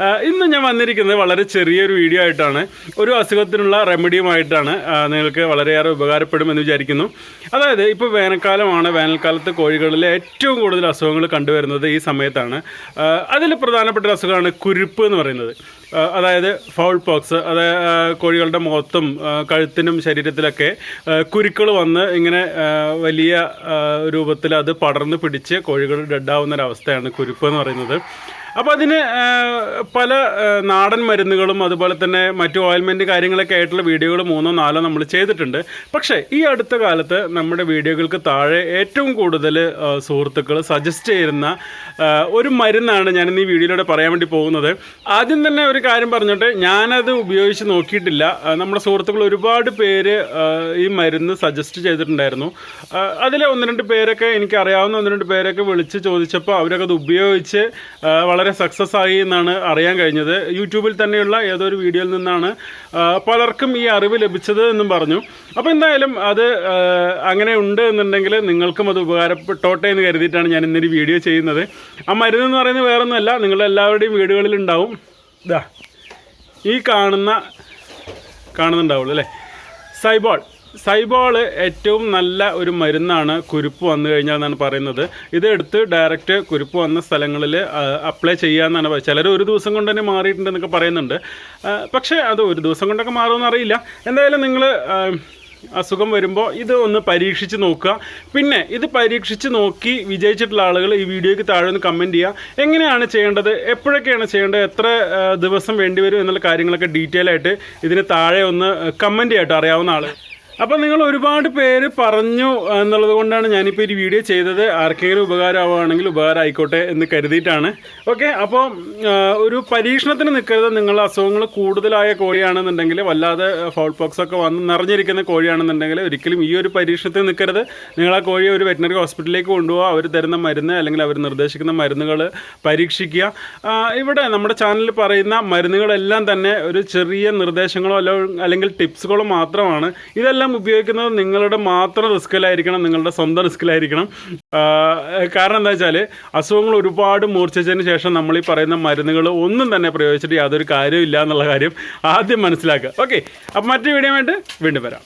ഇന്ന് ഞാൻ വന്നിരിക്കുന്നത് വളരെ ചെറിയൊരു വീഡിയോ ആയിട്ടാണ്. ഒരു അസുഖത്തിനുള്ള റെമഡിയുമായിട്ടാണ് നിങ്ങൾക്ക് വളരെയേറെ ഉപകാരപ്പെടുമെന്ന് വിചാരിക്കുന്നു. അതായത് ഇപ്പോൾ വേനൽക്കാലമാണ്. വേനൽക്കാലത്ത് കോഴികളിൽ ഏറ്റവും കൂടുതൽ അസുഖങ്ങൾ കണ്ടുവരുന്നത് ഈ സമയത്താണ്. അതിൽ പ്രധാനപ്പെട്ട അസുഖമാണ് കുരുപ്പ് എന്ന് പറയുന്നത്. അതായത് ഫൗൾ പോക്സ് അതായത് കോഴികളുടെ മുഖത്തും കഴുത്തിനും ശരീരത്തിലൊക്കെ കുരുക്കൾ വന്ന് ഇങ്ങനെ വലിയ രൂപത്തിൽ അത് പടർന്ന് പിടിച്ച് കോഴികൾ ഡെഡാവുന്ന ഒരവസ്ഥയാണ് കുരുപ്പ് എന്ന് പറയുന്നത്. അപ്പോൾ അതിന് പല നാടൻ മരുന്നുകളും അതുപോലെ തന്നെ മറ്റു ഓയിൽമെന്റ് കാര്യങ്ങളൊക്കെ ആയിട്ടുള്ള വീഡിയോകൾ മൂന്നോ നാലോ നമ്മൾ ചെയ്തിട്ടുണ്ട്. പക്ഷേ ഈ അടുത്ത കാലത്ത് നമ്മുടെ വീഡിയോകൾക്ക് താഴെ ഏറ്റവും കൂടുതൽ സുഹൃത്തുക്കൾ സജസ്റ്റ് ചെയ്യുന്ന ഒരു മരുന്നാണ് ഞാൻ ഈ വീഡിയോയിലൂടെ പറയാൻ വേണ്ടി പോകുന്നത്. ആദ്യം തന്നെ ഒരു കാര്യം പറഞ്ഞിട്ട്. ഞാനത് ഉപയോഗിച്ച് നോക്കിയിട്ടില്ല. നമ്മുടെ സുഹൃത്തുക്കൾ ഒരുപാട് പേര് ഈ മരുന്ന് സജസ്റ്റ് ചെയ്തിട്ടുണ്ടായിരുന്നു. അതിലെ ഒന്ന് രണ്ട് പേരൊക്കെ എനിക്ക് അറിയാവുന്ന ഒന്ന് രണ്ട് പേരൊക്കെ വിളിച്ച് ചോദിച്ചപ്പോൾ അവരൊക്കെ അത് ഉപയോഗിച്ച് ആ, വളരെ സക്സസ് ആയി എന്നാണ് അറിയാൻ കഴിഞ്ഞത്. യൂട്യൂബിൽ തന്നെയുള്ള ഏതൊരു വീഡിയോയിൽ നിന്നാണ് പലർക്കും ഈ അറിവ് ലഭിച്ചത് എന്നും പറഞ്ഞു. അപ്പോൾ എന്തായാലും അത് അങ്ങനെ ഉണ്ട് എന്നുണ്ടെങ്കിൽ നിങ്ങൾക്കും അത് ഉപകാരപ്പെട്ടോട്ടെ എന്ന് കരുതിയിട്ടാണ് ഞാൻ ഇന്നൊരു വീഡിയോ ചെയ്യുന്നത്. ആ മരുന്ന് എന്ന് പറയുന്നത് വേറൊന്നുമല്ല നിങ്ങളെല്ലാവരുടെയും വീടുകളിൽ ഉണ്ടാവും. ഇതാ ഈ കാണുന്ന കാണുന്നുണ്ടാവുള്ളൂ അല്ലേ? സൈബോൾ സൈബോൾ ഏറ്റവും നല്ല ഒരു മരുന്നാണ് കുരുപ്പ് വന്നു കഴിഞ്ഞാൽ എന്നാണ് പറയുന്നത്. ഇത് എടുത്ത് ഡയറക്റ്റ് കുരുപ്പ് വന്ന സ്ഥലങ്ങളിൽ അപ്ലൈ ചെയ്യാമെന്നാണ് ചിലർ ഒരു ദിവസം കൊണ്ട് തന്നെ മാറിയിട്ടുണ്ടെന്നൊക്കെ പറയുന്നുണ്ട്. പക്ഷേ അത് ഒരു ദിവസം കൊണ്ടൊക്കെ മാറുമെന്ന് അറിയില്ല. എന്തായാലും നിങ്ങൾ അസുഖം വരുമ്പോൾ ഇത് ഒന്ന് പരീക്ഷിച്ച് നോക്കുക. പിന്നെ ഇത് പരീക്ഷിച്ച് നോക്കി വിജയിച്ചിട്ടുള്ള ആളുകൾ ഈ വീഡിയോയ്ക്ക് താഴെ ഒന്ന് കമന്റ് ചെയ്യുക. എങ്ങനെയാണ് ചെയ്യേണ്ടത്? എപ്പോഴൊക്കെയാണ് ചെയ്യേണ്ടത്? എത്ര ദിവസം വേണ്ടിവരും എന്നുള്ള കാര്യങ്ങളൊക്കെ ഡീറ്റെയിൽ ആയിട്ട് ഇതിന് താഴെ ഒന്ന് കമന്റ് ചെയ്യട്ടോ അറിയാവുന്ന ആൾ അപ്പോൾ നിങ്ങൾ ഒരുപാട് പേര് പറഞ്ഞു എന്നുള്ളത് കൊണ്ടാണ് ഞാനിപ്പോൾ ഒരു വീഡിയോ ചെയ്തത്. ആർക്കെങ്കിലും ഉപകാരമാവുകയാണെങ്കിൽ ഉപകാരം ആയിക്കോട്ടെ എന്ന് കരുതിയിട്ടാണ്. ഓക്കെ അപ്പോൾ ഒരു പരീക്ഷണത്തിന് നിൽക്കരുത്. നിങ്ങൾ അസുഖങ്ങൾ കൂടുതലായ കോഴിയാണെന്നുണ്ടെങ്കിൽ വല്ലാതെ ഫൗൾ പോക്സ് ഒക്കെ വന്ന് നിറഞ്ഞിരിക്കുന്ന കോഴിയാണെന്നുണ്ടെങ്കിൽ ഒരിക്കലും ഈ ഒരു പരീക്ഷണത്തിന് നിൽക്കരുത്. നിങ്ങൾ ആ കോഴിയെ ഒരു വെറ്റിനറി ഹോസ്പിറ്റലിലേക്ക് കൊണ്ടുപോകുക അവർ തരുന്ന മരുന്ന് അല്ലെങ്കിൽ അവർ നിർദ്ദേശിക്കുന്ന മരുന്നുകൾ പരീക്ഷിക്കുക. ഇവിടെ നമ്മുടെ ചാനലിൽ പറയുന്ന മരുന്നുകളെല്ലാം തന്നെ ഒരു ചെറിയ നിർദ്ദേശങ്ങളോ അല്ലോ അല്ലെങ്കിൽ ടിപ്സുകളോ മാത്രമാണ്. ഇതെല്ലാം ഉപയോഗിക്കുന്നത് നിങ്ങളുടെ മാത്രം റിസ്കിലായിരിക്കണം നിങ്ങളുടെ സ്വന്തം റിസ്കിലായിരിക്കണം കാരണം എന്താ വെച്ചാൽ അസുഖങ്ങൾ ഒരുപാട് മൂർച്ഛിച്ചതിന് ശേഷം നമ്മൾ ഈ പറയുന്ന മരുന്നുകൾ ഒന്നും തന്നെ പ്രയോഗിച്ചിട്ട് യാതൊരു കാര്യമില്ല എന്നുള്ള കാര്യം ആദ്യം മനസ്സിലാക്കുക. ഓക്കെ അപ്പം മറ്റു വീഡിയോ വീണ്ടും വരാം.